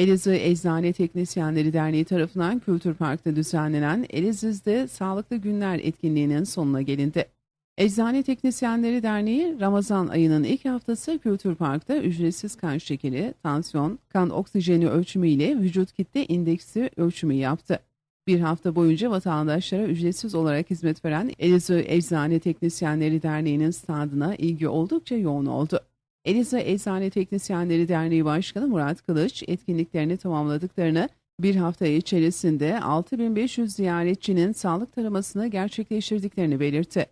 Elazığ Eczane Teknisyenleri Derneği tarafından Kültür Park'ta düzenlenen Elazığ'da Sağlıklı Günler etkinliğinin sonuna gelindi. Eczane Teknisyenleri Derneği Ramazan ayının ilk haftası Kültür Park'ta ücretsiz kan şekeri, tansiyon, kan oksijeni ölçümü ile vücut kitle indeksi ölçümü yaptı. Bir hafta boyunca vatandaşlara ücretsiz olarak hizmet veren Elazığ Eczane Teknisyenleri Derneği'nin stadına ilgi oldukça yoğun oldu. Elazığ Eczane Teknisyenleri Derneği Başkanı Murat Kılıç etkinliklerini tamamladıklarını bir hafta içerisinde 6500 ziyaretçinin sağlık taramasını gerçekleştirdiklerini belirtti.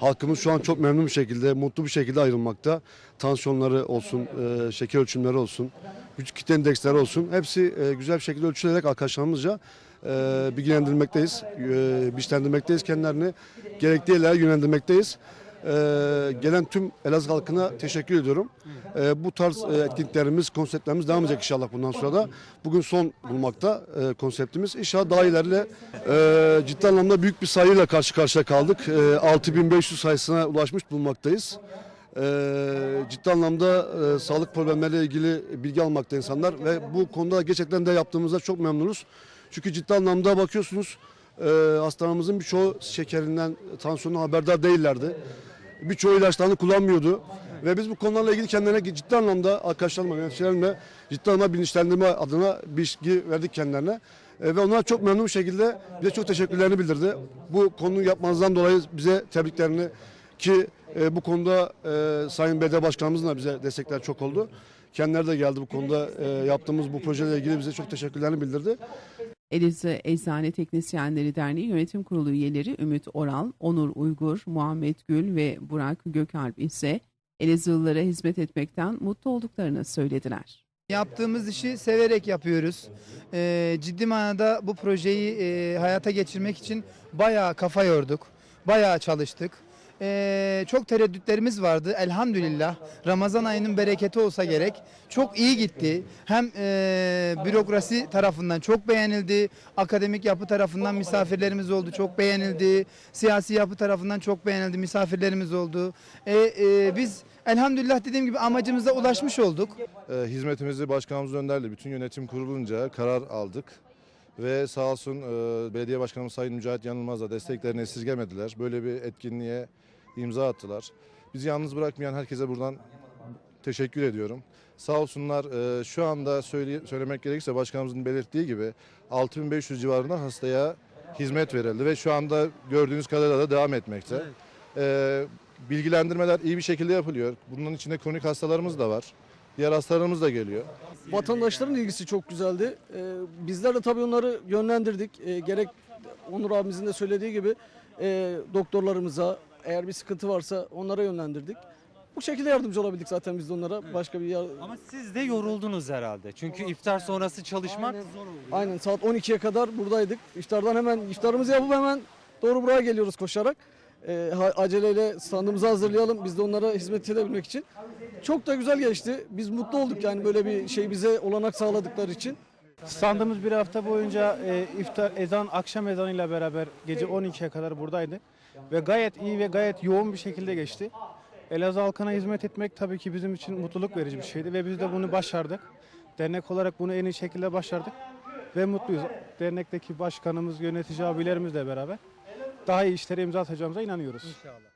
Halkımız şu an çok memnun bir şekilde, mutlu bir şekilde ayrılmakta. Tansiyonları olsun, e, şeker ölçümleri olsun, vücut kitle endeksleri olsun. Hepsi e, güzel bir şekilde ölçülerek arkadaşlarımızca e, bilgilendirmekteyiz, e, biçlendirmekteyiz kendilerini. Gerekli yerlere yönlendirmekteyiz. E, gelen tüm Elazığ halkına teşekkür ediyorum. E, bu tarz e, etkinliklerimiz, konseptlerimiz devam edecek inşallah bundan sonra da. Bugün son bulmakta e, konseptimiz. İnşallah daha ileride e, ciddi anlamda büyük bir sayıyla karşı karşıya kaldık. E, 6500 sayısına ulaşmış bulunmaktayız. E, ciddi anlamda e, sağlık problemleriyle ilgili bilgi almakta insanlar ve bu konuda gerçekten de yaptığımızda çok memnunuz. Çünkü ciddi anlamda bakıyorsunuz e, hastalarımızın birçoğu şekerinden, tansiyonundan haberdar değillerdi. Birçoğu ilaçlarını kullanmıyordu. Ve biz bu konularla ilgili kendilerine ciddi anlamda arkadaşlarımla, yöneticilerimle ciddi anlamda bilinçlendirme adına bilgi verdik kendilerine. E, ve onlar çok memnun bir şekilde bize çok teşekkürlerini bildirdi. Bu konuyu yapmanızdan dolayı bize tebriklerini ki e, bu konuda e, Sayın Belediye Başkanımızın da bize destekler çok oldu. Kendileri de geldi bu konuda e, yaptığımız bu projeyle ilgili bize çok teşekkürlerini bildirdi. Elazığ Eczane Teknisyenleri Derneği Yönetim Kurulu üyeleri Ümit Oral, Onur Uygur, Muhammed Gül ve Burak Gökalp ise Elazığlılara hizmet etmekten mutlu olduklarını söylediler. Yaptığımız işi severek yapıyoruz. Ee, ciddi manada bu projeyi e, hayata geçirmek için bayağı kafa yorduk. Bayağı çalıştık. Ee, çok tereddütlerimiz vardı. Elhamdülillah Ramazan ayının bereketi olsa gerek. Çok iyi gitti. Hem e, bürokrasi tarafından çok beğenildi. Akademik yapı tarafından misafirlerimiz oldu. Çok beğenildi. Siyasi yapı tarafından çok beğenildi. Misafirlerimiz oldu. E, e, biz elhamdülillah dediğim gibi amacımıza ulaşmış olduk. E, hizmetimizi başkanımız önderle bütün yönetim kurulunca karar aldık. Ve sağ olsun e, belediye başkanımız Sayın Mücahit Yanılmaz da desteklerini esirgemediler. Böyle bir etkinliğe imza attılar. Bizi yalnız bırakmayan herkese buradan teşekkür ediyorum. Sağ olsunlar e, şu anda söyle, söylemek gerekirse başkanımızın belirttiği gibi 6500 civarında hastaya hizmet verildi ve şu anda gördüğünüz kadarıyla da devam etmekte. E, bilgilendirmeler iyi bir şekilde yapılıyor. Bunun içinde kronik hastalarımız da var. Diğer hastalarımız da geliyor. Vatandaşların ilgisi çok güzeldi. Ee, bizler de tabii onları yönlendirdik. Ee, gerek Onur abimizin de söylediği gibi e, doktorlarımıza eğer bir sıkıntı varsa onlara yönlendirdik. Bu şekilde yardımcı olabildik zaten biz de onlara. Başka bir yar- Ama siz de yoruldunuz herhalde. Çünkü iftar sonrası çalışmak Aynen. zor oluyor. Aynen saat 12'ye kadar buradaydık. İftardan hemen iftarımızı yapıp hemen doğru buraya geliyoruz koşarak. Ee, ha- aceleyle standımızı hazırlayalım biz de onlara hizmet edebilmek için. Çok da güzel geçti. Biz mutlu olduk yani böyle bir şey bize olanak sağladıkları için. Standımız bir hafta boyunca e, iftar ezan, akşam ezanıyla beraber gece 12'ye kadar buradaydı. Ve gayet iyi ve gayet yoğun bir şekilde geçti. Elazığ halkına hizmet etmek tabii ki bizim için mutluluk verici bir şeydi ve biz de bunu başardık. Dernek olarak bunu en iyi şekilde başardık ve mutluyuz. Dernekteki başkanımız, yönetici abilerimizle beraber daha iyi işlere imza atacağımıza inanıyoruz. İnşallah.